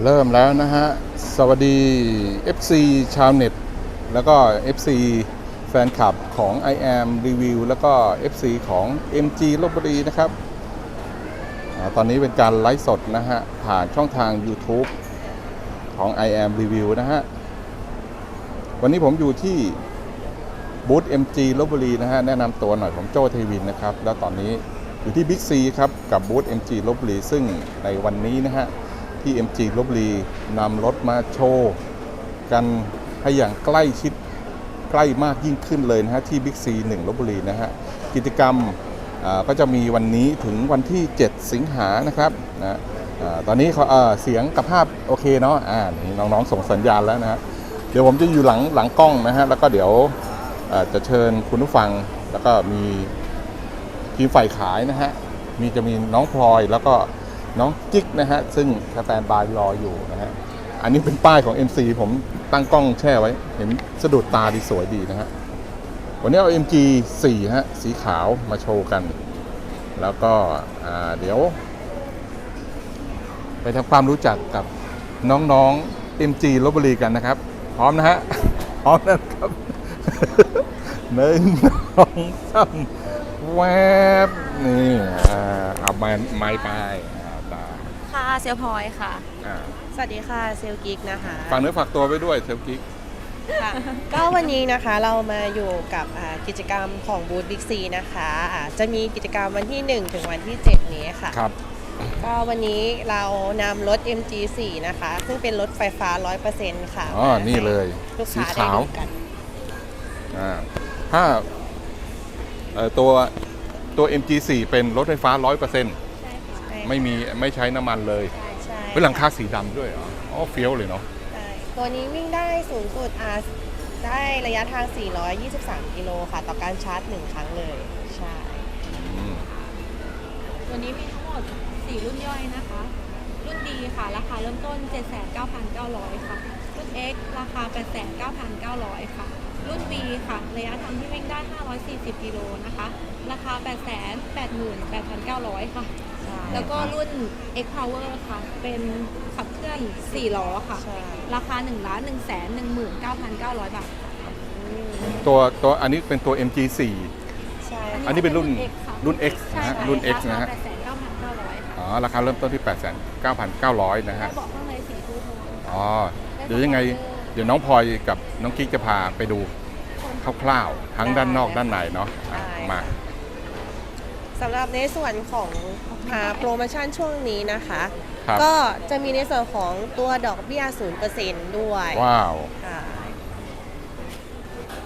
เริ่มแล้วนะฮะ สวัสดี FC ชาวเน็ต แล้วก็ FC แฟนคลับของ I am Review แล้วก็ FC ของ MG ลบบุรีนะครับอตอนนี้เป็นการไลฟ์สดนะฮะ ผ่านช่องทาง YouTube ของ I am Review นะฮะ วันนี้ผมอยู่ที่บูธ MG ลบบุรีนะฮะ แนะนำตัวหน่อยผมโจ้เทวินนะครับ แล้วตอนนี้อยู่ที่บิ๊กซีครับ กับบูธ MG ลบบุรีซึ่งในวันนี้นะฮะ ที่ MG ลบบุรีนำรถมาโชว์ กันให้อย่างใกล้ชิดใกล้มากยิ่งขึ้นเลยนะฮะที่บิ๊กซีหนึ่งลบบุรีนะฮะกิจกรรมก็จะมีวันนี้ถึงวันที่ 7 สิงหานะครับนะอตอนนี้เขาเออเสียงกับภาพโอเคเนาะอ่านน้องๆส่งสัญญาณแล้วนะฮะเดี๋ยวผมจะอยู่หลังหลังกล้องนะฮะแล้วก็เดี๋ยวจะเชิญคุณผู้ฟังแล้วก็มีทีมฝ่ายขายนะฮะมีจะมีน้องพลอยแล้วก็ น้องจิ๊กนะฮะ ซึ่งสแตนบายรออยู่นะฮะ อันนี้เป็นป้ายของ MC ผมตั้งกล้องแช่ไว้ เห็นสะดุดตาดีสวยดีนะฮะ วันนี้เอา MG 4 ฮะ สีขาวมาโชว์กัน แล้วก็เดี๋ยว ไปทำความรู้จักกับน้องๆ MG ลบบุรีกันนะครับ พร้อมนะฮะ พร้อมนะครับหนึ่งสองสามแวบนี่เอาไม้ไม้ไป เซลพลอยค่ะ อ่าสวัสดีค่ะเซลกิกนะคะฝากเนื้อฝากตัวไปด้วยเซลกิ๊ก ค่ะก็วันนี้นะคะเรามาอยู่กับอ่ากิจกรรมของบูธบิ๊กซีนะคะอ่าจะมีกิจกรรมวันที่ 1 ถึงวันที่ 7 นี้ค่ะ ครับ ก็วันนี้เรานำรถ MG4 นะคะ ซึ่งเป็นรถไฟฟ้า 100%ค่ะอ๋อนี่เลยลูกสีค้าได้ขาว ดูกัน อ่า ถ้าเอ่อตัวตัว MG4 เป็นรถไฟฟ้า 100%ใช่ ไม่มีไม่ใช้น้ำมันเลยใช่เป็นหลังคาสีดำด้วยเหรออ๋อเฟี้ยวเลยเนาะใช่ตัวนี้วิ่งได้สูงสุดอ่าได้ระยะทาง 423 กิโลค่ะ ต่อการชาร์จ 1 ครั้งเลย ใช่ อืมตัวนี้มีทั้งหมด 4 รุ่นย่อยนะคะ รุ่นดีค่ะ ราคาเริ่มต้น 79,900 ค่ะ รุ่น X ราคา 89,900 ค่ะ รุ่น B ค่ะ ระยะทางที่วิ่งได้ 540 กิโลนะคะ ราคา 888,900 ค่ะใช่ แล้วก็รุ่น X Power ค่ะ เป็นขับเคลื่อน 4 ล้อค่ะ ใช่ ราคา1 1 1 19,900 บาทอืมตัวตัวอันนี้เป็นตัว MG4 ใช่ อันนี้เป็นรุ่นค่ะรุ่น X ใช่นะฮะค่ะรุ่น X นะราฮะคา89,900ค่ะอ๋อราคาเริ่มต้นที่ 89,900 นะฮะได้บอกข้างในสีทูโทนอ๋อ เดี๋ยวยังไง เดี๋ยวน้องพลอยกับน้องกิ๊กจะพาไปดูคร่าวๆทั้งด้านนอกด้านในเนาะอะมา สำหรับในส่วนของอ่าโปรโมชั่นช่วงนี้นะคะ ครับ ก็จะมีในส่วนของตัวดอกเบี้ย0%ด้วยว้าวค่ะ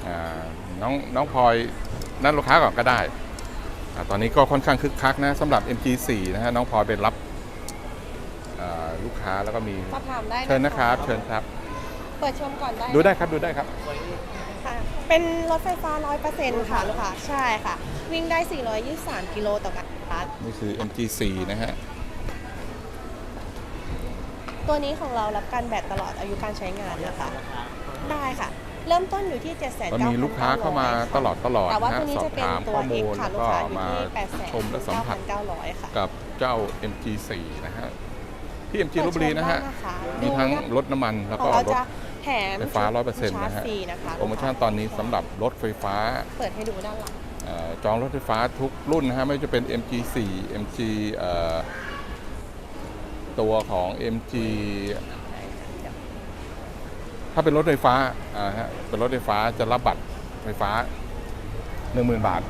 อ่าน้องน้องพลอยนั่นลูกค้าก่อนก็ได้อาตอนนี้ก็ค่อนข้างคึกคักนะสำหรับ MG4 นะฮะน้องพลอยไปรับอ่าลูกค้าแล้วก็มีสอบถามได้เชิญนะครับเชิญครับ เปิดชมก่อนได้ดูได้ครับดูได้ครับ ค่ะเป็นรถไฟฟ้า 100%ค่ะลูกค้าใช่ค่ะ วิ่งได้ 423 กิโลต่อการชาร์จนี่คือ MG4 นะฮะ ตัวนี้ของเรารับการแบตตลอดอายุการใช้งานนะคะ ได้ค่ะ เริ่มต้นอยู่ที่ 7 9 9 0 0ก็มีลูกค้าเข้ามาตลอดตลอดแต่ว่านะตัวฮะนี้สอจะบเป็นถามตัว ข้อ X มูลค่ะแล้วลูกก็ค้าอยู่มาที่ชมและสัมผัส 8,900 ค่ะ กับเจ้า MG4 นะฮะ ที่ MG ลบบุรีนะฮะเปิดชมได้นะคะ มีทั้งรถน้ำมันแล้วขอก็งเรารถจะแถมไฟฟ้าชุด100%นะฮะชาร์จฟรีนะคะโปรโมชั่นตอนนี้สำหรับรถไฟฟ้า เปิดให้ดูด้านหลังเอ่อ จองรถไฟฟ้าทุกรุ่นนะฮะไม่ว่าจะเป็น MG4 MG เอ่อตัวของ MG ถ้าเป็นรถไฟฟ้าอ่าฮะเป็นรถไฟฟ้าจะรับบัตรไฟฟ้า10,000บาท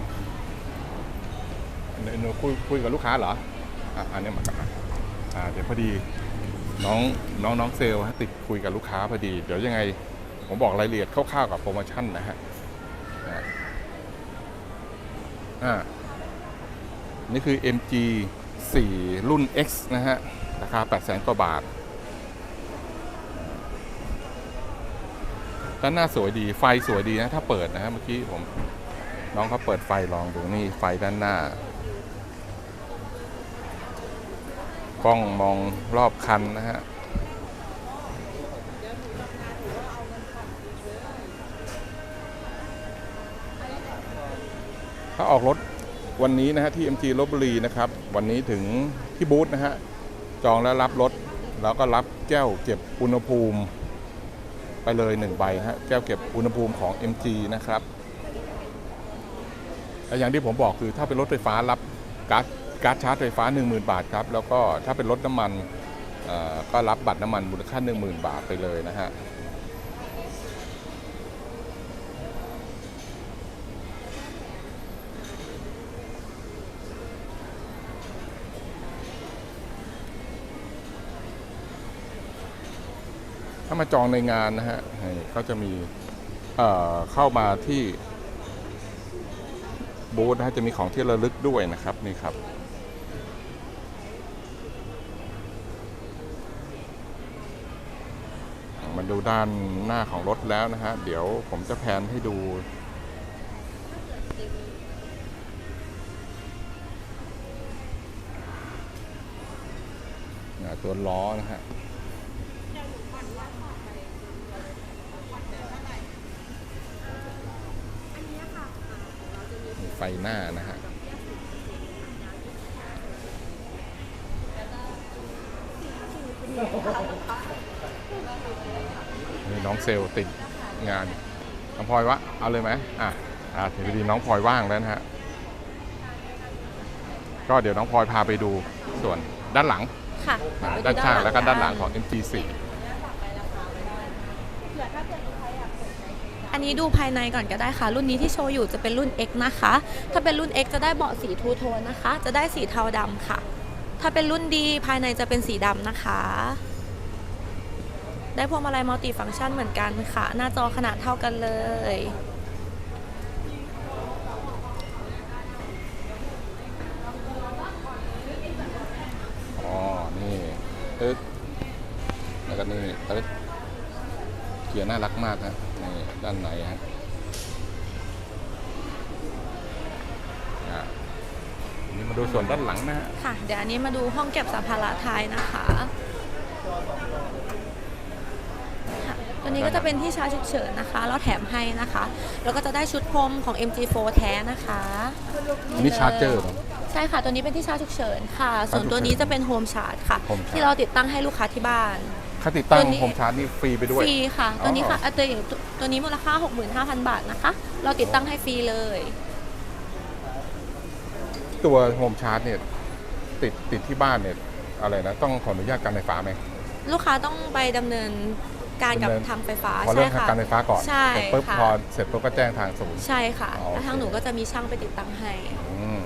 หนูหนูคุยคุยกับลูกค้าเหรออะอันนี้มากับมาอ่าเดี๋ยวพอดีน้องน้องน้องเซลล์ติดคุยกับลูกค้าพอดี เดี๋ยวยังไง ผมบอกรายละเอียดคร่าวๆกับโปรโมชั่นนะฮะ อ่านี่คือ MG 4 รุ่น X นะฮะ ราคา800,000กว่าบาท ด้านหน้าสวยดี ไฟสวยดีนะ ถ้าเปิดนะฮะ เมื่อกี้ผม น้องเขาเปิดไฟลองดูนี่ไฟด้านหน้า กล้องมองรอบคันนะฮะ ถ้าออกรถวันนี้นะฮะที่ MG ลบบุรีนะครับ วันนี้ถึงที่บูธนะฮะ จองแล้วรับรถ แล้วก็รับแก้วเก็บอุณหภูมิ ไปเลยหนึ่งใบฮะ แก้วเก็บอุณหภูมิของ MG นะครับและอย่างที่ผมบอกคือถ้าเป็นรถไฟฟ้ารับการ์ดการ์ดชาร์จไฟฟ้า 10,000 บาทครับ แล้วก็ถ้าเป็นรถน้ำมันก็รับบัตรน้ำมันมูลค่า 10,000 บาทไปเลยนะฮะามาจองในงานนะฮะก็จะมีเอ่อเข้ามาที่บูธนะฮะจะมีของที่ระลึกด้วยนะครับนี่ครับมาดูด้านหน้าของรถแล้วนะฮะ เดี๋ยวผมจะแพนให้ดู ตัวล้อนะฮะ หน้านะฮะนี่น้องเซลล์ติดงาน น้องพลอยวะ เอาเลยไหมอะอะถึงพอดีน้องพลอยว่างแล้วนะฮะ ก็เดี๋ยวน้องพลอยพาไปดูส่วนด้านหลังค่ะอ่าด้านข้างแล้วก็ด้านหลังของ MG4 อันนี้ดูภายในก่อนก็ได้ค่ะ รุ่นนี้ที่โชว์อยู่จะเป็นรุ่น X นะคะ ถ้าเป็นรุ่น X จะได้เบาะสีทูโทนนะคะ จะได้สีเทาดำค่ะ ถ้าเป็นรุ่นดีภายในจะเป็นสีดำนะคะ ได้พวงมาลัยมัลติฟังก์ชันเหมือนกันค่ะ หน้าจอขนาดเท่ากันเลยอ๋อนี่ตึ๊ดแล้วก็นี่ตึ๊ด เกียร์น่ารักมากฮะนี่ด้านในฮะอะอันนี่มาดูส่วนด้านหลังนะฮะค่ะ เดี๋ยวอันนี้มาดูห้องเก็บสัมภาระท้ายนะคะค่ะตัวนี้ก็จะเป็นที่ชาร์จฉุกเฉินนะคะเราแถมให้นะคะ แล้วก็จะได้ชุดพรมของ MG4 แท้นะคะอันนี้ชาร์จเจอร์เหรอใช่ค่ะ ตัวนี้เป็นที่ชาร์จฉุกเฉินค่ะชาร์จส่วนตัวนี้จะเป็นโฮมชาร์จค่ะ Home Charge ที่เราติดตั้งให้ลูกค้าที่บ้าน ค่าติดตั้งตัวนี้ โฮมชาร์จนี่ฟรีไปด้วย ฟรีค่ะ อ๋อ ตัวนี้ค่ะอะตัวอย่างตัวตัวนี้มูลค่า 65,000 บาทนะคะ เราติดตั้งให้ฟรีเลย ตัวโฮมชาร์จเนี่ยติดติดที่บ้านเนี่ยอะไรนะ ต้องขออนุญาตการไฟฟ้าไหม ลูกค้าต้องไปดำเนินการกับดำเนิน ทางไฟฟ้าขอใช่เรื่องค่ะ การไฟฟ้าก่อนใช่เสร็จปุ๊บค่ะ พอเสร็จปุ๊บก็แจ้งทางศูนย์ ใช่ค่ะอ๋อ แล้วทางโอเคหนูก็จะมีช่างไปติดตั้งให้ อืม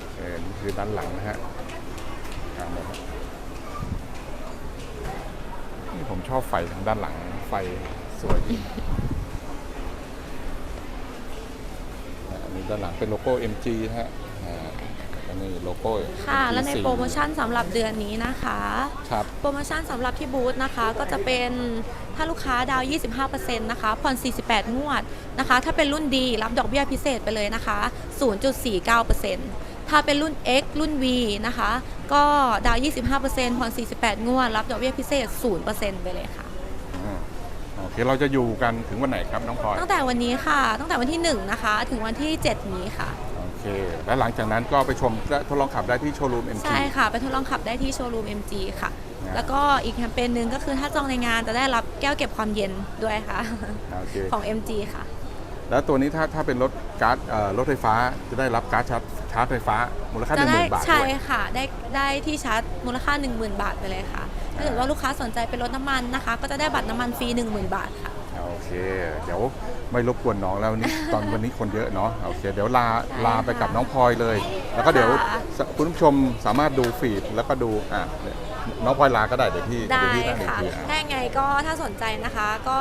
โอเคนี่คือด้านหลังนะฮะครับผมนี่ ผมชอบไฟทางด้านหลังไฟสวยดีอ่าอันนี้ด้านหลังเป็นโลโก้ MG นะฮะอ่าอันนี้โลโก้ ค่ะ MG และในโปรโมชั่นสำหรับเดือนนี้นะคะ ครับ โปรโมชั่นสำหรับที่บูธนะคะ ก็จะเป็นถ้าลูกค้าดาวน์25%นะคะผ่อน 48 งวดนะคะ ถ้าเป็นรุ่นดีรับดอกเบี้ยพิเศษไปเลยนะคะ 0.49% ถ้าเป็นรุ่น X รุ่น V นะคะ ก็ดาวน์25%ผ่อน 48 งวด รับดอกเบี้ยพิเศษ 0%ไปเลยค่ะ อืมโอเคเราจะอยู่กันถึงวันไหนครับน้องพลอยตั้งแต่วันนี้ค่ะ ตั้งแต่วันที่ 1 นะคะ ถึงวันที่ 7 นี้ค่ะ โอเค แล้วหลังจากนั้นก็ไปชมและทดลองขับได้ที่โชว์รูม MG ใช่ค่ะ ไปทดลองขับได้ที่โชว์รูม MG ค่ะ นะแล้วก็อีกแคมเปญหนึ่งก็คือถ้าจองในงานจะได้รับแก้วเก็บความเย็นด้วยค่ะ โอเคของ MG ค่ะ แล้วตัวนี้ถ้าถ้าเป็นรถ การ์ดเอ่อรถไฟฟ้าจะได้รับการ์ดชาร์จชาร์จไฟฟ้ามูลค่าหจะนึ่งหได้มื่นบาทใช่ด้วย ค่ะ ได้ได้ที่ชาร์จมูลค่า 10,000 บาทไปเลยค่ะ ถ้าเกิดว่าลูกค้าสนใจเป็นรถน้ำมันนะคะ ก็จะได้บัตรน้ำมันฟรี 10,000 บาทค่ะ โอเค เดี๋ยวไม่รบกวนน้องแล้ววันนี้ ตอนวันนี้คนเยอะเนาะโอเค เดี๋ยวลาได้ลาไปกับค่ะน้องพลอยเลย แล้วก็เดี๋ยวค่ะ คุณผู้ชมสามารถดูฟีดแล้วก็ดูอะเดี๋ยว น้องพลอยลาก็ได้เดี๋ยวพี่ได้เยวพี่นั่งอีกค่ะทีอะถ้ายังไงก็ถ้าสนใจนะคะ ก็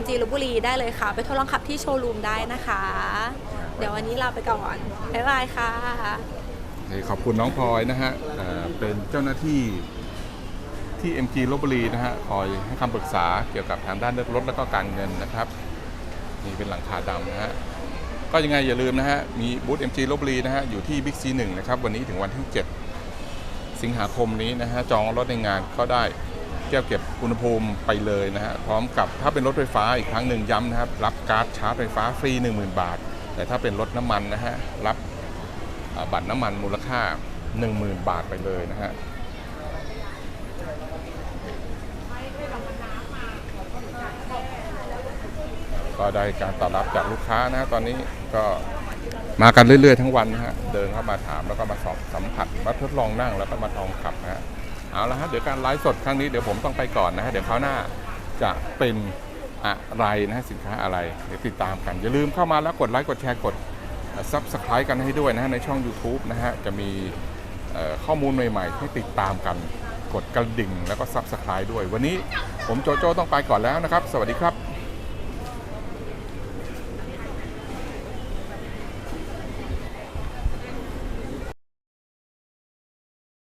MG ลพบุรีได้เลยค่ะ ไปทดลองขับที่โชว์รูมได้นะคะ เดี๋ยววันนี้ลาไปก่อน บ๊ายบายค่ะโอเคขอบคุณน้องพลอยนะฮะเอ่อเป็นเจ้าหน้าที่ที่ MG ลบบุรีนะฮะคอยให้คำปรึกษาเกี่ยวกับทางด้านเรื่องรถแล้วก็การเงินนะครับนี่เป็นหลังคาดำนะฮะก็ยังไงอย่าลืมนะฮะมีบูธ MG ลบบุรีนะฮะอยู่ที่ Big C 1นะครับวันนี้ถึงวันที่ 7 สิงหาคมนี้นะฮะจองรถในงานก็ได้แก้วเก็บอุณหภูมิไปเลยนะฮะพร้อมกับถ้าเป็นรถไฟฟ้าอีกครั้งหนึ่งย้ำนะครับรับการ์ดชาร์จไฟฟ้าฟรี 10,000 บาท แต่ถ้าเป็นรถน้ำมันนะฮะรับบัตรน้ำมันมูลค่า 10,000 บาทไปเลยนะฮะก็ได้การตอบรับจากลูกค้านะตอนนี้ก็ มากันเรื่อยๆทั้งวันนะฮะ เดินเข้ามาถามแล้วก็มาสอบสัมผัสมาทดลองนั่งแล้วก็มาลองขับนะฮะ เอาละฮะ เดี๋ยวการไลฟ์สดครั้งนี้เดี๋ยวผมต้องไปก่อนนะฮะ เดี๋ยวคราวหน้าจะเป็นอะไรนะฮะสินค้าอะไร เดี๋ยวติดตามกัน อย่าลืมเข้ามาแล้วกดไลค์กดแชร์กดซับสไครต์กันให้ด้วยนะฮะในช่อง YouTube นะฮะ จะมีข้อมูลใหม่ๆ ให้ติดตามกันกดกระดิ่งแล้วก็ซับสไครต์ด้วย วันนี้ผมโจโจ้ต้องไปก่อนแล้วนะครับ สวัสดีครับ